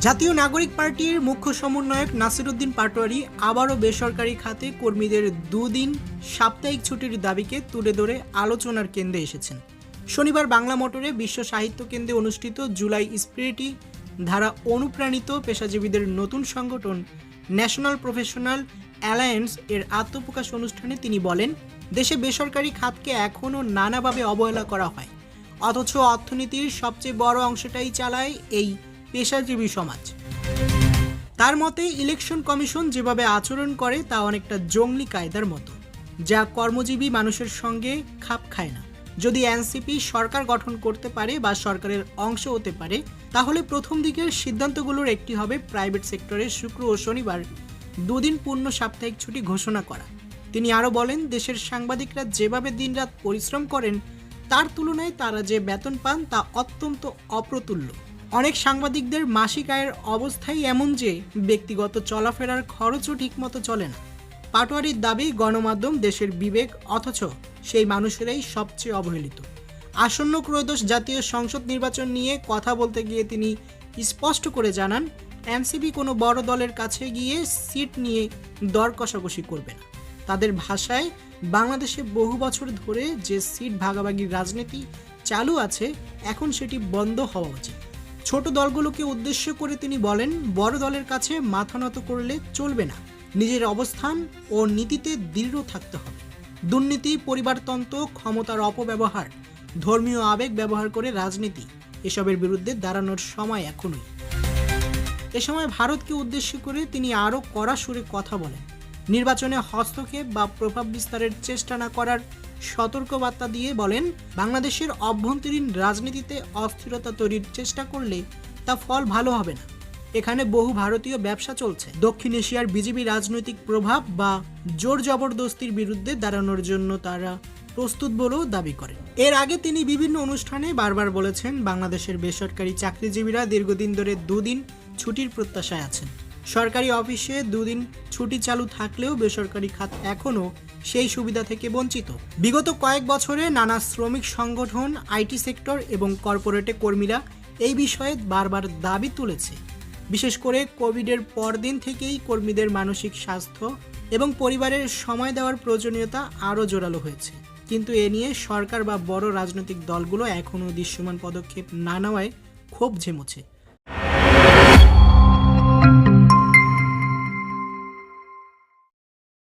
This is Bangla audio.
জাতীয় নাগরিক পার্টির মুখ্য সমন্বয়ক নাসিরুদ্দিন পাটোয়ারি আবারও বেসরকারি খাতে কর্মীদের দুদিন সাপ্তাহিক ছুটির দাবিকে তুলে ধরে আলোচনার কেন্দ্রে এসেছেন। শনিবার বাংলা মোটরে বিশ্ব সাহিত্য কেন্দ্রে অনুষ্ঠিত জুলাই স্পিরিটি ধারা অনুপ্রাণিত পেশাজীবীদের নতুন সংগঠন ন্যাশনাল প্রফেশনাল অ্যালায়েন্স এর আত্মপ্রকাশ অনুষ্ঠানে তিনি বলেন, দেশে বেসরকারি খাতকে এখনও নানাভাবে অবহেলা করা হয়। অথচ অর্থনীতির সবচেয়ে বড় অংশটাই চালায় এই পেশাজীবী সমাজ। তার মতে, ইলেকশন কমিশন যেভাবে আচরণ করে, তা অনেকটা জঙ্গলি কায়দার মতো, যা কর্মজীবী মানুষের সঙ্গে খাপ খায় না। যদি এনসিপি সরকার গঠন করতে পারে বা সরকারের অংশ হতে পারে, তাহলে প্রথম দিকের সিদ্ধান্তগুলোর একটি হবে প্রাইভেট সেক্টরে শুক্র ও শনিবার দুদিন পূর্ণ সাপ্তাহিক ছুটি ঘোষণা করা। তিনি আরও বলেন, দেশের সাংবাদিকরা যেভাবে দিনরাত পরিশ্রম করেন, তার তুলনায় তারা যে বেতন পান তা অত্যন্ত অপ্রতুল্য। অনেক সাংবাদিকদের মাসিক আয়ের অবস্থাই এমন যে ব্যক্তিগত চলাফেরার খরচও ঠিকমতো চলে না। পাটোয়ারির দাবি, গণমাধ্যম, দেশের বিবেক, অথচ সেই মানুষেরাই সবচেয়ে অবহেলিত। আসন্ন ক্রয়োদশ জাতীয় সংসদ নির্বাচন নিয়ে কথা বলতে গিয়ে তিনি স্পষ্ট করে জানান, এনসিপি কোনো বড় দলের কাছে গিয়ে সিট নিয়ে দর কষাকষি করবে না। তাদের ভাষায়, বাংলাদেশে বহু বছর ধরে যে সিট ভাগাভাগির রাজনীতি চালু আছে, এখন সেটি বন্ধ হওয়া উচিত। ছোট দলগুলোকে উদ্দেশ্য করে তিনি বলেন, বড় দলের কাছে মাথা নত করলে চলবে না। নিজের অবস্থান ও নীতিতে দৃঢ় থাকতে হবে। দুর্নীতি, পরিবারতন্ত্র, ক্ষমতার অপব্যবহার, ধর্মীয় আবেগ ব্যবহার করে রাজনীতি, এসবের বিরুদ্ধে দাঁড়ানোর সময় এখনই। এ সময় ভারতকে উদ্দেশ্য করে তিনি আরও কড়া সুরে কথা বলেন। নির্বাচনে হস্তক্ষেপ বা প্রভাব বিস্তারের চেষ্টা না করার সতর্কবার্তা দিয়ে বলেন, বাংলাদেশের অভ্যন্তরীণ রাজনীতিতে অস্থিরতা তৈরির চেষ্টা করলে তা ফল ভালো হবে না। এখানে বহু ভারতীয় ব্যবসা চলছে। দক্ষিণ এশিয়ার বিজেপি রাজনৈতিক প্রভাব বা জোর জবরদস্তির বিরুদ্ধে দাঁড়ানোর জন্য তারা প্রস্তুত বলেও দাবি করেন। এর আগে তিনি বিভিন্ন অনুষ্ঠানে বারবার বলেছেন, বাংলাদেশের বেসরকারি চাকরিজীবীরা দীর্ঘদিন ধরে দুদিন ছুটির প্রত্যাশায় আছেন। সরকারি অফিসে দুদিন ছুটি চালু থাকলেও বেসরকারি খাত এখনও সেই সুবিধা থেকে বঞ্চিত। বিগত কয়েক বছরে নানা শ্রমিক সংগঠন, আইটি সেক্টর এবং কর্পোরেটে কর্মীরা এই বিষয়ে বারবার দাবি তুলেছে। বিশেষ করে কোভিডের পরদিন থেকেই কর্মীদের মানসিক স্বাস্থ্য এবং পরিবারের সময় দেওয়ার প্রয়োজনীয়তা আরও জোরালো হয়েছে। কিন্তু এ নিয়ে সরকার বা বড় রাজনৈতিক দলগুলো এখনও দৃশ্যমান পদক্ষেপ না নেওয়ায় ক্ষোভ ঝেমুছে।